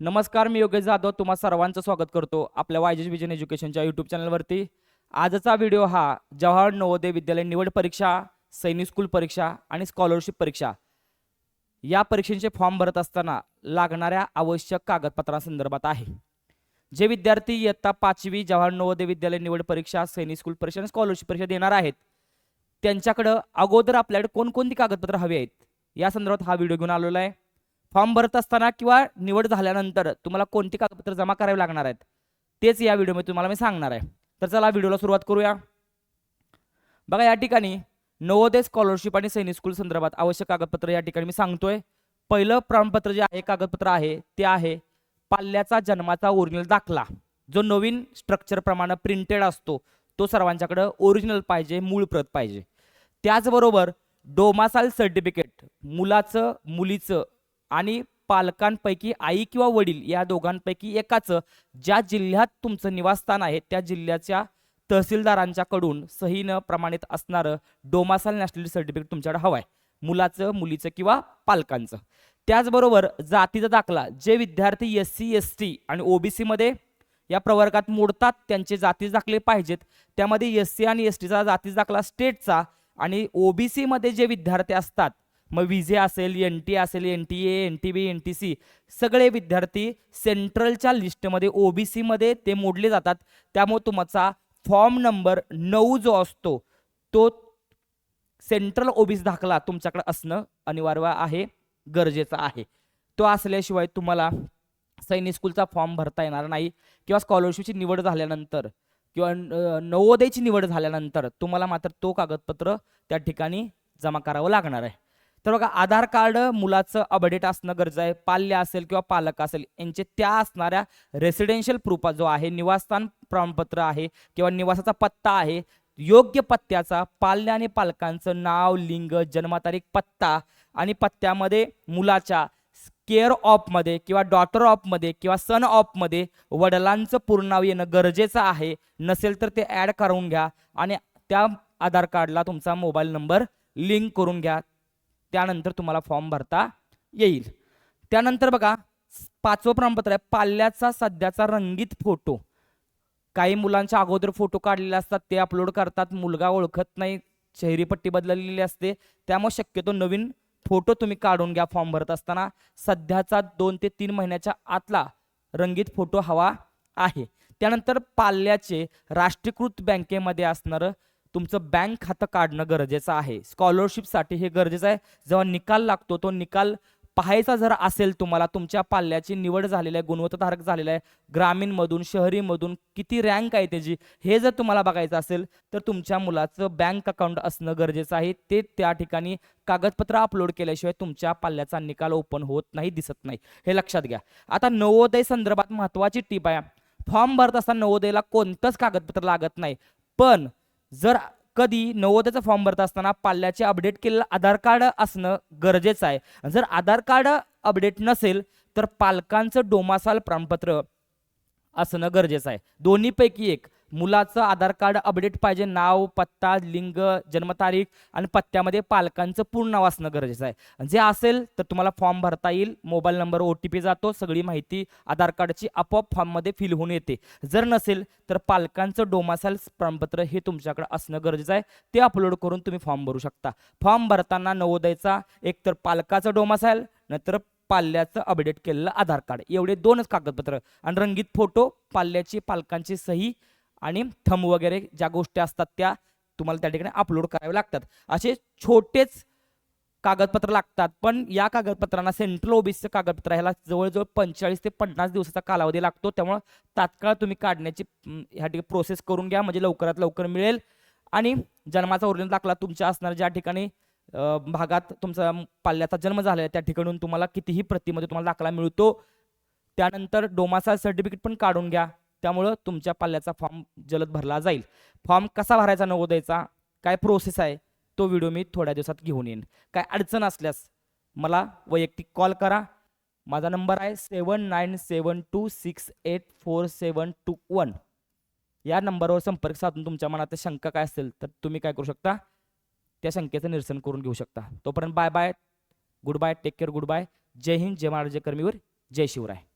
नमस्कार मी योगेश जाधव. तुम्हा सर्वांचं स्वागत करतो आपल्या वायजेश विजन एज्युकेशनच्या यूट्यूब चॅनलवरती आजचा व्हिडिओ हा जवाहर नवोदय विद्यालय निवड परीक्षा सैनिक स्कूल परीक्षा आणि स्कॉलरशिप परीक्षा या परीक्षेचे फॉर्म भरत असताना लागणाऱ्या आवश्यक कागदपत्रांसंदर्भात आहे. जे विद्यार्थी इयत्ता पाचवी जवाहर नवोदय विद्यालय निवड परीक्षा सैनिक स्कूल परीक्षा आणि स्कॉलरशिप परीक्षा देणार आहेत त्यांच्याकडं अगोदर आपल्याकडे कोणकोणती कागदपत्र हवी आहेत या संदर्भात हा व्हिडिओ घेऊन आलेला आहे. फॉर्म भरत असताना किंवा निवड झाल्यानंतर तुम्हाला कोणती कागदपत्र जमा करावी लागणार आहेत? तेच या व्हिडिओमध्ये तुम्हाला मी सांगणार आहे. तर चला व्हिडिओला सुरुवात करूया. बघा या ठिकाणी नवोदय स्कॉलरशिप आणि सैनिक स्कूल संदर्भात आवश्यक कागदपत्र या ठिकाणी मी सांगतोय. पहिलं प्रमाणपत्र जे आहे कागदपत्र आहे ते आहे पाल्याचा जन्माचा ओरिजिनल दाखला. जो नवीन स्ट्रक्चर प्रमाणे प्रिंटेड असतो तो सर्वांच्याकडे ओरिजिनल पाहिजे मूळ प्रत पाहिजे. त्याचबरोबर डोमासाल सर्टिफिकेट मुलाचं मुलीचं आणि पालकांपैकी आई किंवा वडील या दोघांपैकी एकाचं ज्या जिल्ह्यात तुमचं निवासस्थान आहे त्या जिल्ह्याच्या तहसीलदारांच्याकडून सहीनं प्रमाणित असणारं डोमासाल नॅशनल सर्टिफिकेट तुमच्याकडे हवं आहे मुलाचं मुलीचं किंवा पालकांचं. त्याचबरोबर जातीचा दाखला जे विद्यार्थी एस सी एस टी आणि ओबीसीमध्ये या प्रवर्गात मोडतात त्यांचे जातीचे दाखले पाहिजेत. त्यामध्ये एस सी आणि एस टीचा जातीचा दाखला स्टेटचा आणि ओबीसीमध्ये जे विद्यार्थी असतात मग विजे असेल एन टी असेल N T A N T B N T C सगळे विद्यार्थी सेंट्रलच्या लिस्टमध्ये ओबीसीमध्ये ते मोडले जातात. त्यामुळे तुमचा फॉर्म नंबर नऊ जो असतो तो सेंट्रल ओबीसी दाखला तुमच्याकडे असणं अनिवार्य आहे गरजेचं आहे. तो असल्याशिवाय तुम्हाला सैनिक स्कूलचा फॉर्म भरता येणार नाही किंवा स्कॉलरशिपची निवड झाल्यानंतर किंवा नवोदयची निवड झाल्यानंतर तुम्हाला मात्र तो कागदपत्र त्या ठिकाणी जमा करावं लागणार आहे. तर बघा आधार कार्ड मुलाचं अपडेट असणं गरजेचं आहे. पाल्य असेल किंवा पालक असेल यांचे त्या असणाऱ्या रेसिडेन्शियल प्रूफ जो आहे निवासस्थान प्रमाणपत्र आहे किंवा निवासाचा पत्ता आहे योग्य पत्त्याचा पाल्य आणि पालकांचं नाव लिंग जन्मतारीख पत्ता आणि पत्त्यामध्ये मुलाच्या केअर ऑफमध्ये किंवा डॉटर ऑफमध्ये किंवा सन ऑफमध्ये वडिलांचं पूर्ण नाव येणं गरजेचं आहे. नसेल तर ते ॲड करून घ्या आणि त्या आधार कार्डला तुमचा मोबाईल नंबर लिंक करून घ्या. त्यानंतर तुम्हाला फॉर्म भरता येईल. त्यानंतर बघा पाचवं प्रमाणपत्र आहे पाल्याचा सध्याचा रंगीत फोटो. काही मुलांच्या अगोदर फोटो काढलेले असतात ते अपलोड करतात मुलगा ओळखत नाही शहरी पट्टी बदललेली असते त्यामुळे शक्यतो नवीन फोटो तुम्ही काढून घ्या फॉर्म भरत असताना. सध्याचा दोन ते तीन महिन्याच्या आतला रंगीत फोटो हवा आहे. त्यानंतर पाल्याचे राष्ट्रीयकृत बँकेमध्ये असणारं तुमचं बँक खातं काढणं गरजेचं आहे. स्कॉलरशिपसाठी हे गरजेचं आहे. जेव्हा निकाल लागतो तो निकाल पाहायचा जर असेल तुम्हाला तुमच्या पाल्याची निवड झालेली आहे गुणवत्ताधारक झालेला आहे ग्रामीणमधून शहरीमधून किती रँक आहे त्याची हे जर तुम्हाला बघायचं असेल तर तुमच्या मुलाचं बँक अकाउंट असणं गरजेचं आहे. ते त्या ठिकाणी कागदपत्र अपलोड केल्याशिवाय तुमच्या पाल्याचा निकाल ओपन होत नाही दिसत नाही. हे लक्षात घ्या. आता नवोदय संदर्भात महत्वाची टीप आहे. फॉर्म भरत असताना नवोदयला कोणतंच कागदपत्र लागत नाही. पण जर कधी नवोदयाचा फॉर्म भरत असताना पाल्याचे अपडेट केलेलं आधार कार्ड असणं गरजेचं आहे. जर आधार कार्ड अपडेट नसेल तर पालकांचं डोमासाल प्रमाणपत्र असणं गरजेचं आहे. दोन्हीपैकी एक. मुलाचं आधार कार्ड अपडेट पाहिजे नाव पत्ता लिंग जन्मतारीख आणि पत्त्यामध्ये पालकांचं पूर्ण नाव असणं गरजेचं आहे. जे असेल तर तुम्हाला फॉर्म भरता येईल. Mobile number O T P जातो. सगळी माहिती आधार कार्डची आपोआप फॉर्ममध्ये फिल होऊन येते. जर नसेल तर पालकांचं डोमासाल प्रमाणपत्र हे तुमच्याकडे असणं गरजेचं आहे. ते अपलोड करून तुम्ही फॉर्म भरू शकता. फॉर्म भरताना नवोदयचा एकतर पालकाचं डोमासाल नंतर पाल्याचं अपडेट केलेलं आधार कार्ड. एवढे दोनच कागदपत्र. आणि रंगीत फोटो पाल्याची पालकांची सही आणि थंब वगैरे ज्या गोष्टी असतात त्या तुम्हाला त्या ठिकाणी अपलोड करावे लागतात. असे छोटेच कागदपत्र लागतात पण या कागदपत्रांना सेंट्रल ओबीसीचं कागदपत्र ह्याला जवळजवळ पंचेचाळीस ते पन्नास दिवसाचा कालावधी लागतो. त्यामुळं तात्काळ तुम्ही काढण्याची ह्या ठिकाणी प्रोसेस करून घ्या म्हणजे लवकरात लवकर मिळेल. आणि जन्माचा ओरिजिनल दाखला तुमच्या असणाऱ्या ज्या ठिकाणी भागात तुमचा पाल्याचा जन्म झाला आहे त्या ठिकाणून तुम्हाला कितीही प्रतिमध्ये तुम्हाला दाखला मिळतो. त्यानंतर डोमासा सर्टिफिकेट पण काढून घ्या. त्यामुळं तुमच्या पाल्याचा फॉर्म जलद भरला जाईल. फॉर्म कसा भरायचा नवोदयचा काय प्रोसेस आहे? तो व्हिडिओ मी थोड्या दिवसात घेऊन येईन. काय अडचण असल्यास मला वैयक्तिक कॉल करा. माझा नंबर आहे seven nine seven two six eight four seven two one. या नंबरवर संपर्क साधून तुमच्या मनात शंका काय असेल तर तुम्ही काय करू शकता? त्या शंकेचं निरसन करून घेऊ शकता. तोपर्यंत bye bye good bye take care good bye जय हिंद. जय महाराज. जय कर्मीवर. जय शिवराय.